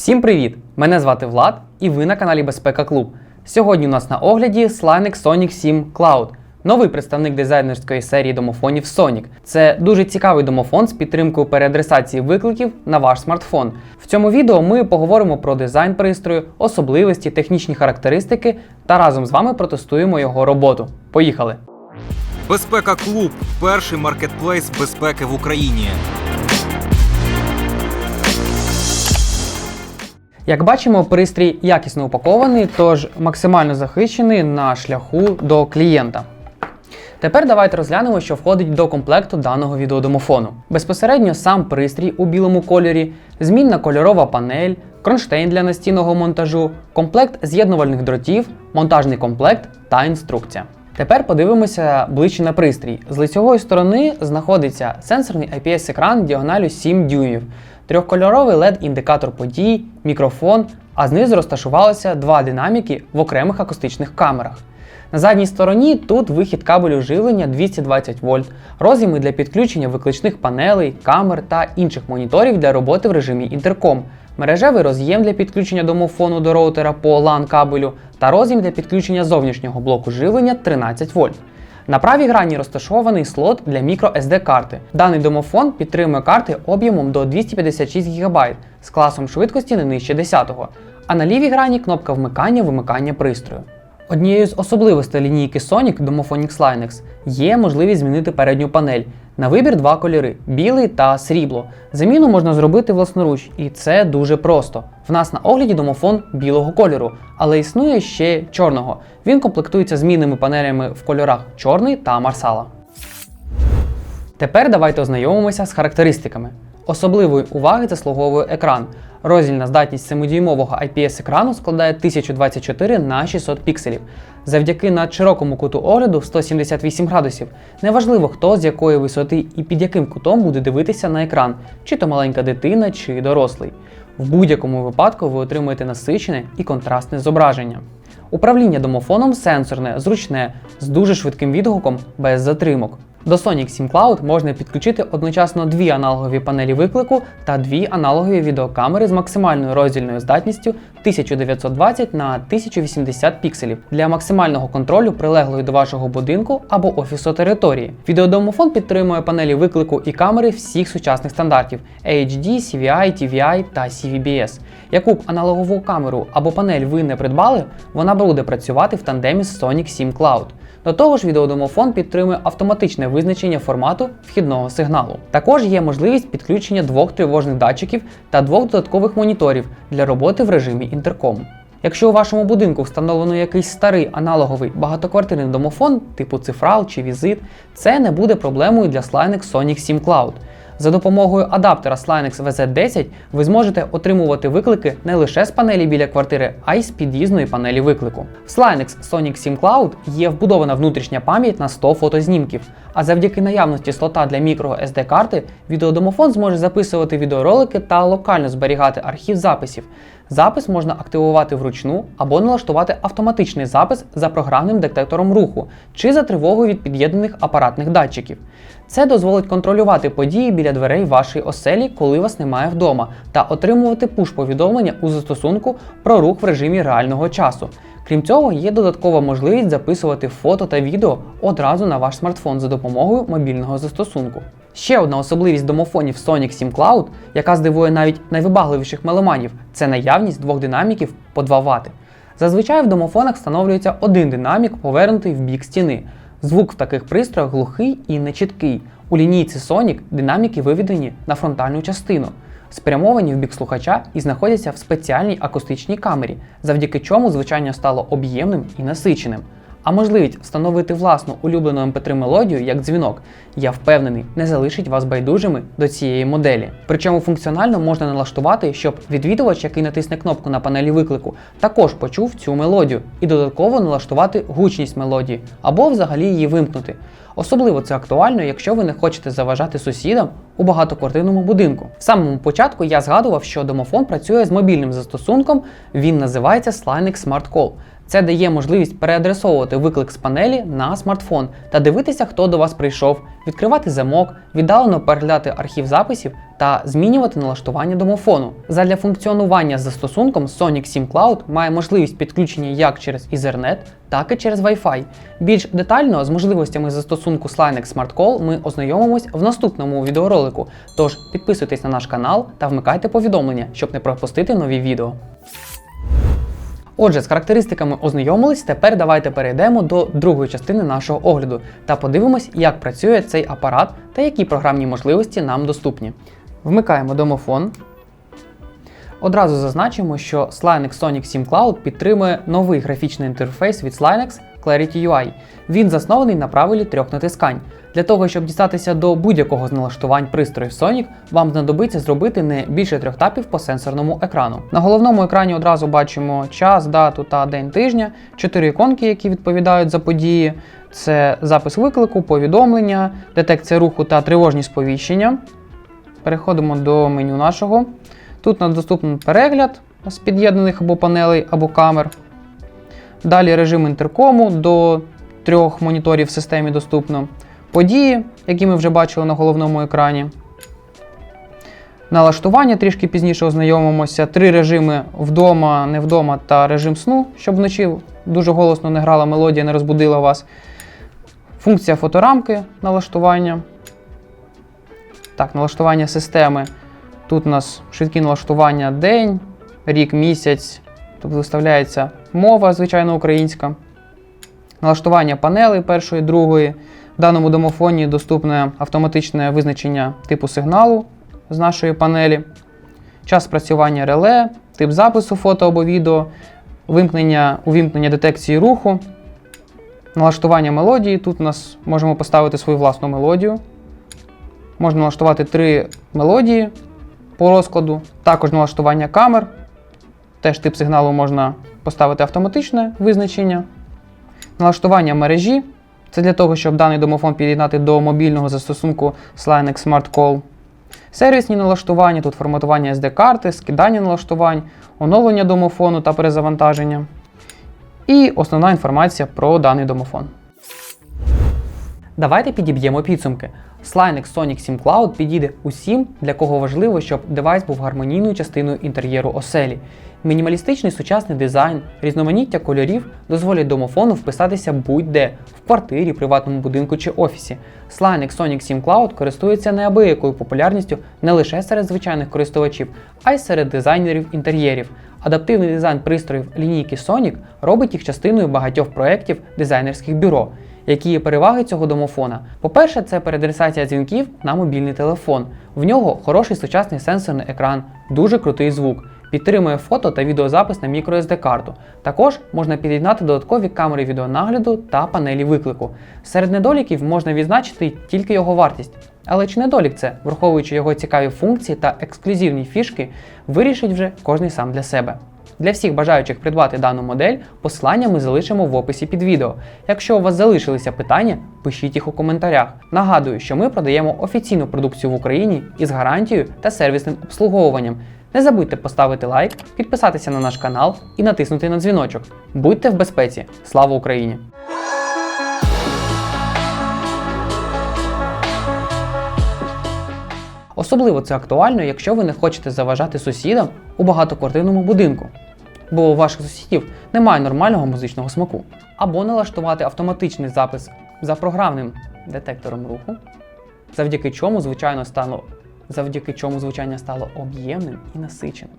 Всім привіт! Мене звати Влад і ви на каналі Безпека Клуб. Сьогодні у нас на огляді Slinex Sonic 7 Cloud, новий представник дизайнерської серії домофонів Sonic. Це дуже цікавий домофон з підтримкою переадресації викликів на ваш смартфон. В цьому відео ми поговоримо про дизайн пристрою, особливості, технічні характеристики та разом з вами протестуємо його роботу. Поїхали! Безпека Клуб перший маркетплейс безпеки в Україні. Як бачимо, пристрій якісно упакований, тож максимально захищений на шляху до клієнта. Тепер давайте розглянемо, що входить до комплекту даного відеодомофону. Безпосередньо сам пристрій у білому кольорі, змінна кольорова панель, кронштейн для настінного монтажу, комплект з'єднувальних дротів, монтажний комплект та інструкція. Тепер подивимося ближче на пристрій. З лицьової сторони знаходиться сенсорний IPS-екран діагоналю 7 дюймів, трьохкольоровий LED-індикатор подій, мікрофон, а знизу розташувалися два динаміки в окремих акустичних камерах. На задній стороні тут вихід кабелю живлення 220 вольт, роз'єми для підключення викличних панелей, камер та інших моніторів для роботи в режимі інтерком, мережевий роз'єм для підключення домофону до роутера по LAN кабелю та роз'єм для підключення зовнішнього блоку живлення 13 вольт. На правій грані розташований слот для microSD карти. Даний домофон підтримує карти об'ємом до 256 ГБ з класом швидкості не нижче 10-го, а на лівій грані кнопка вмикання-вимикання пристрою. Однією з особливостей лінійки Sonic Domophonics Linex є можливість змінити передню панель. На вибір два кольори білий та срібло. Заміну можна зробити власноруч, і це дуже просто. В нас на огляді домофон білого кольору, але існує ще чорного. Він комплектується змінними панелями в кольорах чорний та марсала. Тепер давайте ознайомимося з характеристиками. Особливої уваги заслуговує екран. Роздільна здатність 7-дюймового IPS-екрану складає 1024 на 600 пікселів. Завдяки надширокому куту огляду 178 градусів. Неважливо, хто з якої висоти і під яким кутом буде дивитися на екран, чи то маленька дитина, чи дорослий. В будь-якому випадку ви отримуєте насичене і контрастне зображення. Управління домофоном сенсорне, зручне, з дуже швидким відгуком, без затримок. До Sonic 7 Cloud можна підключити одночасно дві аналогові панелі виклику та дві аналогові відеокамери з максимальною роздільною здатністю 1920 на 1080 пікселів для максимального контролю прилеглої до вашого будинку або офісу території. Відеодомофон підтримує панелі виклику і камери всіх сучасних стандартів HD, CVI, TVI та CVBS. Яку б аналогову камеру або панель ви не придбали, вона буде працювати в тандемі з Sonic 7 Cloud. До того ж, відеодомофон підтримує автоматичне визначення формату вхідного сигналу. Також є можливість підключення двох тривожних датчиків та двох додаткових моніторів для роботи в режимі інтерком. Якщо у вашому будинку встановлено якийсь старий аналоговий багатоквартирний домофон, типу цифрал чи візит, це не буде проблемою для Slinex Sonic 7 Cloud. За допомогою адаптера Slinex VZ10 ви зможете отримувати виклики не лише з панелі біля квартири, а й з під'їзної панелі виклику. В Slinex Sonic 7 Cloud є вбудована внутрішня пам'ять на 100 фотознімків, а завдяки наявності слота для microSD карти відеодомофон зможе записувати відеоролики та локально зберігати архів записів. Запис можна активувати вручну або налаштувати автоматичний запис за програмним детектором руху чи за тривогою від під'єднаних апаратних датчиків. Це дозволить контролювати події біля дверей вашої оселі, коли вас немає вдома, та отримувати пуш-повідомлення у застосунку про рух в режимі реального часу. Крім цього, є додаткова можливість записувати фото та відео одразу на ваш смартфон за допомогою мобільного застосунку. Ще одна особливість домофонів Sonic 7 Cloud, яка здивує навіть найвибагливіших меломанів, це наявність двох динаміків по 2 Вт. Зазвичай в домофонах встановлюється один динамік, повернутий в бік стіни. Звук в таких пристроях глухий і нечіткий. У лінійці Sonic динаміки виведені на фронтальну частину, спрямовані в бік слухача і знаходяться в спеціальній акустичній камері, завдяки чому звучання стало об'ємним і насиченим. А можливість встановити власну улюблену MP3 мелодію як дзвінок, я впевнений, не залишить вас байдужими до цієї моделі. Причому функціонально можна налаштувати, щоб відвідувач, який натисне кнопку на панелі виклику, також почув цю мелодію і додатково налаштувати гучність мелодії або взагалі її вимкнути. Особливо це актуально, якщо ви не хочете заважати сусідам у багатоквартирному будинку. В самому початку я згадував, що домофон працює з мобільним застосунком, він називається Slinex Smart Call. Це дає можливість переадресовувати виклик з панелі на смартфон та дивитися, хто до вас прийшов, відкривати замок, віддалено переглядати архів записів та змінювати налаштування домофону. Задля функціонування з застосунком Sonic SIM Cloud має можливість підключення як через Ethernet, так і через Wi-Fi. Більш детально з можливостями застосунку Slinex Smart Call ми ознайомимось в наступному відеоролику. Тож підписуйтесь на наш канал та вмикайте повідомлення, щоб не пропустити нові відео. Отже, з характеристиками ознайомились, тепер давайте перейдемо до другої частини нашого огляду та подивимось, як працює цей апарат та які програмні можливості нам доступні. Вмикаємо домофон. Одразу зазначимо, що Slinex Sonic 7 Cloud підтримує новий графічний інтерфейс від Slinex Clarity UI. Він заснований на правилі трьох натискань. Для того, щоб дістатися до будь-якого з налаштувань пристроїв Sonic, вам знадобиться зробити не більше трьох тапів по сенсорному екрану. На головному екрані одразу бачимо час, дату та день тижня, чотири іконки, які відповідають за події. Це запис виклику, повідомлення, детекція руху та тривожні сповіщення. Переходимо до меню нашого. Тут у нас доступний перегляд з під'єднаних або панелей, або камер. Далі режим інтеркому до трьох моніторів в системі доступно. Події, які ми вже бачили на головному екрані. Налаштування трішки пізніше ознайомимося. Три режими вдома, не вдома та режим сну, щоб вночі дуже голосно не грала мелодія, не розбудила вас. Функція фоторамки налаштування. Так, налаштування системи. Тут у нас швидкі налаштування день, рік, місяць. Тут виставляється мова, звичайно, українська. Налаштування панелей першої, другої. В даному домофоні доступне автоматичне визначення типу сигналу з нашої панелі, час спрацювання реле, тип запису фото або відео, вимкнення, увімкнення детекції руху, налаштування мелодії. Тут у нас можемо поставити свою власну мелодію. Можна налаштувати три мелодії по розкладу, також налаштування камер. Теж тип сигналу можна поставити автоматичне визначення. Налаштування мережі. Це для того, щоб даний домофон під'єднати до мобільного застосунку Slinex Smart Call. Сервісні налаштування, тут форматування SD-карти, скидання налаштувань, оновлення домофону та перезавантаження. І основна інформація про даний домофон. Давайте підіб'ємо підсумки. Slinex Sonic SIM Cloud підійде усім, для кого важливо, щоб девайс був гармонійною частиною інтер'єру оселі. Мінімалістичний сучасний дизайн, різноманіття кольорів дозволять домофону вписатися будь-де в квартирі, приватному будинку чи офісі. Slinex Sonic SIM Cloud користується неабиякою популярністю не лише серед звичайних користувачів, а й серед дизайнерів інтер'єрів. Адаптивний дизайн пристроїв лінійки Sonic робить їх частиною багатьох проєктів дизайнерських бюро. Які є переваги цього домофона? По-перше, це переадресація дзвінків на мобільний телефон. В нього хороший сучасний сенсорний екран, дуже крутий звук. Підтримує фото та відеозапис на microSD карту. Також можна під'єднати додаткові камери відеонагляду та панелі виклику. Серед недоліків можна відзначити тільки його вартість. Але чи недолік це, враховуючи його цікаві функції та ексклюзивні фішки, вирішить вже кожний сам для себе. Для всіх бажаючих придбати дану модель, посилання ми залишимо в описі під відео. Якщо у вас залишилися питання, пишіть їх у коментарях. Нагадую, що ми продаємо офіційну продукцію в Україні із гарантією та сервісним обслуговуванням. Не забудьте поставити лайк, підписатися на наш канал і натиснути на дзвіночок. Будьте в безпеці! Слава Україні! Особливо це актуально, якщо ви не хочете заважати сусідам у багатоквартирному будинку, бо у ваших сусідів немає нормального музичного смаку. Або налаштувати автоматичний запис за програмним детектором руху, завдяки чому звичайно стало, завдяки чому звучання стало об'ємним і насиченим.